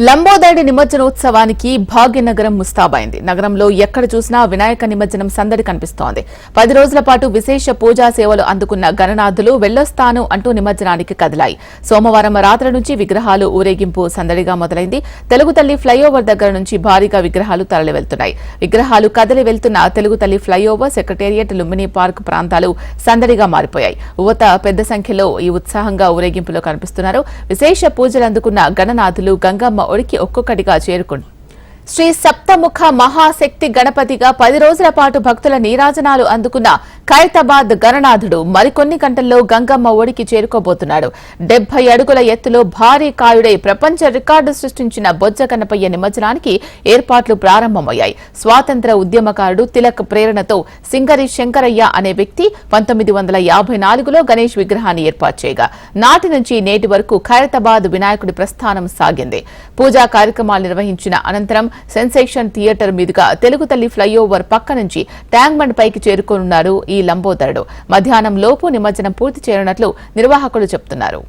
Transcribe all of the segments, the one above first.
లంబోదడి నిమజ్జనోత్సవానికి భాగ్యనగరం ముస్తాబైంది. నగరంలో ఎక్కడ చూసినా వినాయక నిమజ్జనం సందడి కనిపిస్తోంది. పది రోజుల పాటు విశేష పూజా సేవలు అందుకున్న గణనాథులు వెళ్ళొస్తాను అంటూ నిమజ్జనానికి కదిలాయి. సోమవారం రాత్రి నుంచి విగ్రహాలు ఊరేగింపు సందడిగా మొదలైంది. తెలుగు తల్లి ఫ్లైఓవర్ దగ్గర నుంచి భారీగా విగ్రహాలు తరలివెళ్తున్నాయి. విగ్రహాలు కదిలి వెళ్తున్న తెలుగు తల్లి ఫ్లైఓవర్ సెక్రటేరియట్ లుంబిని పార్క్ ప్రాంతాలు సందడిగా మారిపోయాయి. యువత పెద్ద సంఖ్యలో ఈ ఉత్సాహంగా ఊరేగింపులో కనిపిస్తున్నారు. విశేష పూజలు అందుకున్న గణనాథులు గంగమ్మ ఒడికి ఒక్కొక్కటిగా చేరుకుంటారు శ్రీ సప్తముఖ మహాశక్తి గణపతిగా పది రోజుల పాటు భక్తుల నీరాజనాలు అందుకున్న ఖైరతాబాద్ గణనాథుడు మరికొన్ని గంటల్లో గంగమ్మ ఒడికి చేరుకోబోతున్నాడు. డెబ్బై అడుగుల ఎత్తులో భారీ కాయుడై ప్రపంచ రికార్డు సృష్టించిన బొజ్జ గణపయ్య నిమజ్జనానికి ఏర్పాట్లు ప్రారంభమయ్యాయి. స్వాతంత్ర ఉద్యమకారుడు తిలక్ ప్రేరణతో సింగరి శంకరయ్య అనే వ్యక్తి పంతొమ్మిది వందల యాభై నాలుగులో గణేష్ విగ్రహాన్ని ఏర్పాటు చేయగా నాటి నుంచి నేటి వరకు ఖైరతాబాద్ వినాయకుడి ప్రస్థానం సాగింది. పూజా కార్యక్రమాలు నిర్వహించిన అనంతరం సెన్సేషన్ థియేటర్ మీదుగా తెలుగు తల్లి ఫ్లైఓవర్ పక్క నుంచి ట్యాంక్ బండ్ పైకి చేరుకోనున్నారు ఈ లంబోదరుడు. మధ్యాహ్నం లోపు నిమజ్జనం పూర్తి చేయనున్నట్లు నిర్వాహకులు చెబుతున్నారు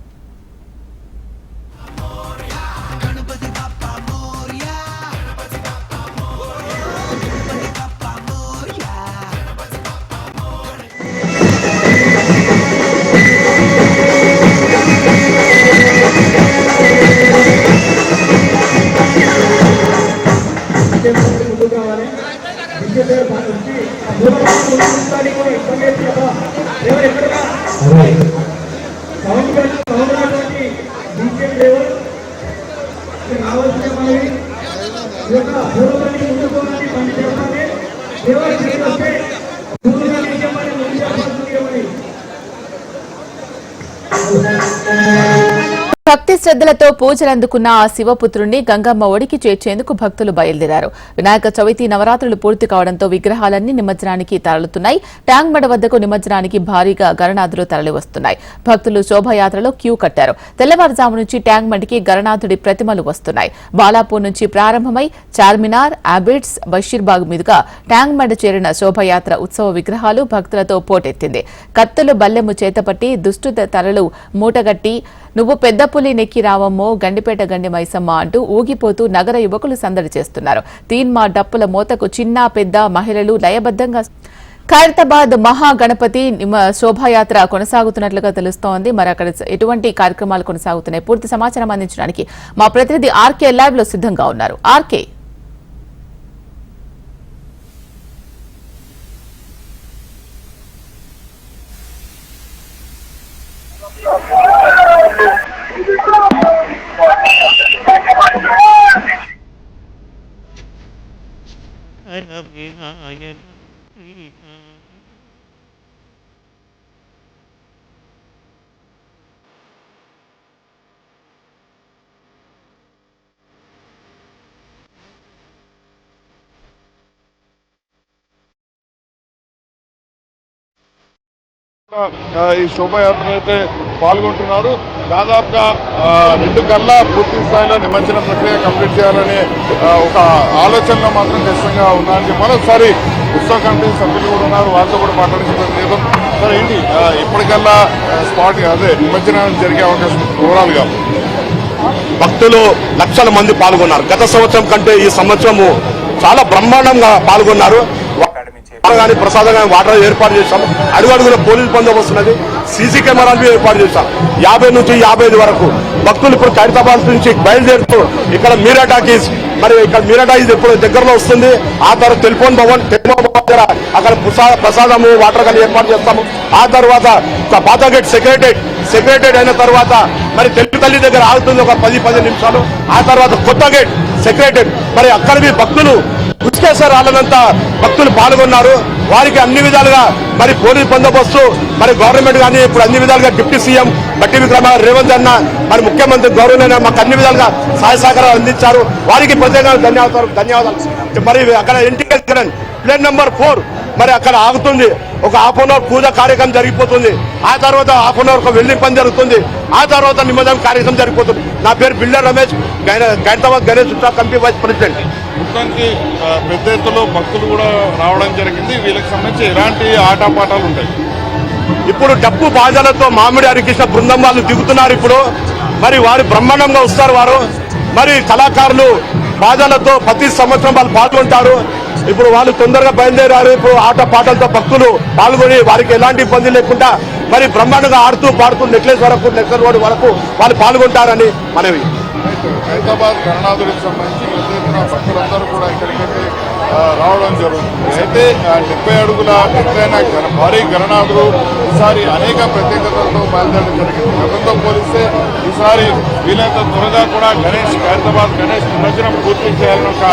బీజేపీ లేవు ఇక్కడ రావాల్సిన మనవి ఈ యొక్క పూర్వపల్లి ముందుకు రాని పని చేయాలి ఎవరు తిరిగి వస్తే ముందుగా నిజమని ముందు చెప్పాల్సింది భక్తి శ్రద్ధలతో పూజలందుకున్న ఆ శివపుత్రుణ్ణి గంగమ్మ ఒడికి చేర్చేందుకు భక్తులు బయలుదేరారు. వినాయక చవితి నవరాత్రులు పూర్తి కావడంతో విగ్రహాలన్నీ నిమజ్జనానికి తరలుతున్నాయి. ట్యాంక్ బండ వద్దకు నిమజ్జనానికి భారీగా గణనాథులు తరలివస్తున్నాయి. భక్తులు శోభయాత్రలో క్యూ కట్టారు. తెల్లవారుజాము నుంచి ట్యాంక్ బండికి గణనాథుడి ప్రతిమలు వస్తున్నాయి. బాలాపూర్ నుంచి ప్రారంభమై చార్మినార్ అబిడ్స్ బషీర్బాగ్ మీదుగా ట్యాంక్ బండ చేరిన శోభయాత్ర ఉత్సవ విగ్రహాలు భక్తులతో పోటెత్తింది. కత్తులు బల్లెము చేతపట్టి దుష్టు తరలు మూటగట్టి నువ్వు పెద్ద పులి నెక్కి రావమ్మో గండిపేట గండి మైసమ్మ అంటూ ఊగిపోతూ నగర యువకులు సందడి చేస్తున్నారు. తీన్మా డప్పుల మోతకు చిన్న పెద్ద మహిళలు లయబద్ధంగా ఖైరతాబాద్ మహాగణపతి శోభాయాత్ర కొనసాగుతున్నట్లుగా తెలుస్తోంది. మరి అక్కడ ఎటువంటి కార్యక్రమాలు కొనసాగుతున్నాయి? పూర్తి సమాచారం అందించడానికి మా ప్రతినిధి ఆర్కే లైవ్లో సిద్ధంగా ఉన్నారు. ఆర్కే ఆ, ఈ శోభయాత్ర అయితే పాల్గొంటున్నారు. దాదాపుగా రెండు కల్లా పూర్తి స్థాయిలో నిమజ్జన ప్రక్రియ కంప్లీట్ చేయాలనే ఒక ఆలోచనలో మాత్రం ఖచ్చితంగా ఉన్నారని మరోసారి ఉత్సవ కమిటీ సభ్యులు కూడా ఉన్నారు. వారితో కూడా మాట్లాడించిన లేదు సరే ఏంటి? ఇప్పటికల్లా స్పాట్ అదే నిమజ్జనం జరిగే అవకాశం ఓవరాల్గా భక్తులు లక్షల మంది పాల్గొన్నారు. గత సంవత్సరం కంటే ఈ సంవత్సరము చాలా బ్రహ్మాండంగా పాల్గొన్నారు. కానీ ప్రసాదంగా వాటర్ ఏర్పాటు చేశాం అడుగడుగున పోలీస్ బందోబస్తు ఉన్నది. సీసీ కెమెరాలు ఏర్పాటు చేశాం యాభై నుంచి యాభై ఐదు వరకు. భక్తులు ఇప్పుడు ఖైరతాబాద్ నుంచి బయలుదేరుతూ ఇక్కడ మీరా టాకీస్ మరి ఇక్కడ మీరా టాకీస్ ఇప్పుడు దగ్గరలో వస్తుంది. ఆ తర్వాత టెలిఫోన్ భవన్ టెలిఫోన్ భవన్ దగ్గర అక్కడ ప్రసా- ప్రసాదము వాటర్ కానీ ఏర్పాటు చేస్తాము. ఆ తర్వాత పాత గేట్ సెక్రటరేట్ సెక్రటరేట్ అయిన తర్వాత మరి తెలుగు తల్లి దగ్గర ఆగుతుంది ఒక పది పది నిమిషాలు. ఆ తర్వాత కొత్త గేట్ సెక్రటరేట్. మరి అక్కడ మీ భక్తులు గుర్తికేశ్వర రాళ్ళనంతా భక్తులు పాల్గొన్నారు. వారికి అన్ని విధాలుగా మరి పోలీసు బందోబస్తు మరి గవర్నమెంట్ కానీ ఇప్పుడు అన్ని విధాలుగా డిప్యూటీ సీఎం బట్టి విక్రమ రేవంత్ అన్న మరి ముఖ్యమంత్రి గౌరవనైనా మాకు అన్ని విధాలుగా సహాయ సహకారాలు అందించారు. వారికి ప్రత్యేకంగా ధన్యవాదాలు ధన్యవాదాలు. మరి అక్కడ ఎన్టీఎస్ ప్లేన్ నెంబర్ ఫోర్. మరి అక్కడ ఆగుతుంది. ఒక హాఫ్ అన్ అవర్ పూజ కార్యక్రమం జరిగిపోతుంది. ఆ తర్వాత హాఫ్ అన్ అవర్ ఒక వెల్డింగ్ పని జరుగుతుంది. ఆ తర్వాత నిమజ్జనం కార్యక్రమం జరిగిపోతుంది. నా పేరు బిల్డర్ రమేష్ గైనతాబాద్ గణేష్ ఉత్సవ కమిటీ వైస్ ప్రెసిడెంట్. మొత్తానికి పెద్ద ఎత్తులో భక్తులు కూడా రావడం జరిగింది. వీళ్ళకి సంబంధించి ఎలాంటి ఆటపాటాలు ఉంటాయి? ఇప్పుడు డప్పు బాజాలతో మామిడి హరికృష్ణ బృందం వాళ్ళు దిగుతున్నారు ఇప్పుడు. మరి వారు బ్రహ్మాండంగా వస్తారు వారు. మరి కళాకారులు బాధలతో ప్రతి సంవత్సరం వాళ్ళు పాల్గొంటారు. ఇప్పుడు వాళ్ళు తొందరగా బయలుదేరారు. ఇప్పుడు ఆట పాటలతో భక్తులు పాల్గొని వారికి ఎలాంటి ఇబ్బంది లేకుండా మరి బ్రహ్మాండంగా ఆడుతూ పాడుతూ నెక్లెస్ వరకు నెక్లెస్ రోడ్ వరకు వాళ్ళు పాల్గొంటారని మనవి. హైదరాబాద్ గణనాథుడికి సంబంధించి పెద్ద భక్తులందరూ కూడా ఇక్కడికైతే రావడం జరుగుతుంది. అయితే డెబ్బై అడుగుల ఎత్తైన భారీ గణనాథులు ఈసారి అనేక ప్రత్యేకతలతో బయలుదేరడం జరిగింది. గతంతో పోలిస్తే ఈసారి వీలైనంత త్వరగా కూడా గణేష్ హైదరాబాద్ గణేష్ నిమజ్జనం పూర్తి చేయాలని ఒక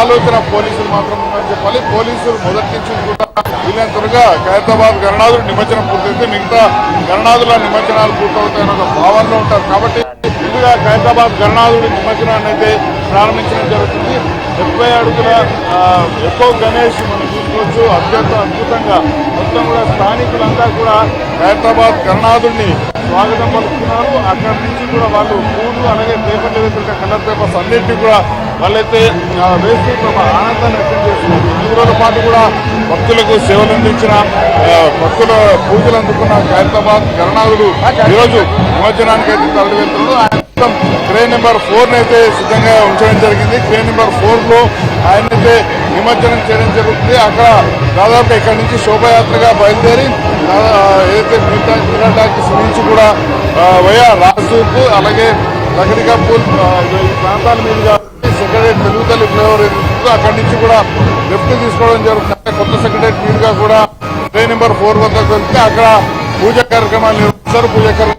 ఆలోచన పోలీసులు మాత్రం ఉందని చెప్పాలి. పోలీసులు మొదటి నుంచి కూడా వీలైన త్వరగా హైదరాబాద్ గణనాథులు నిమజ్జనం పూర్తయితే మిగతా గణనాథుల నిమజ్జనాలు పూర్తవుతాయని ఒక భావనలో ఉంటారు. కాబట్టి ముందుగా హైదరాబాద్ గణనాథుడి నిమజ్జనాన్ని అయితే ప్రారంభించడం జరుగుతుంది. ముప్పై అడుగుల ఎక్కువ గణేష్ మనం చూసుకోవచ్చు. అత్యంత అద్భుతంగా మొత్తం కూడా స్థానికులంతా కూడా హైదరాబాద్ గణనాథుడిని స్వాగతం పలుకుతున్నారు. అక్కడి నుంచి కూడా వాళ్ళు పూలు అలాగే పేపర్ వేసిన కలర్ పేపర్స్ అన్నింటినీ కూడా వాళ్ళైతే వేస్తూ తమ ఆనందాన్ని వ్యక్తం చేస్తున్నారు. ఈ రోజుల పాటు కూడా భక్తులకు సేవలు అందించిన భక్తుల పూజలు అందుకున్న ఖైరతాబాద్ గణనాథుడు. ఈరోజు నిమజ్జనానికి అయితే తరలి వెళ్తున్నాడు. ఆయన మొత్తం క్రేన్ నెంబర్ ఫోర్ అయితే సిద్ధంగా ఉంచడం జరిగింది. క్రేన్ నెంబర్ ఫోర్లో ఆయన అయితే నిమజ్జనం చేయడం జరుగుతుంది. అక్కడ దాదాపు ఇక్కడ నుంచి శోభయాత్రగా బయలుదేరి ఏదైతే మిగతా మిరాటాకి నుంచి కూడా వయా రాజూకు అలాగే లగడిగా ఈ ప్రాంతాల మీదుగా సెక్రటరీ తెలుగుతల్లి ఫ్లేవర్ అక్కడి నుంచి కూడా లిఫ్ట్ తీసుకోవడం జరుగుతుంది. కొత్త సెక్రటరీ మీదుగా కూడా ట్రైన్ నెంబర్ ఫోర్ వద్దకు వెళ్తే అక్కడ పూజ కార్యక్రమాలు నిర్వహిస్తారు. పూజ కార్యక్రమాలు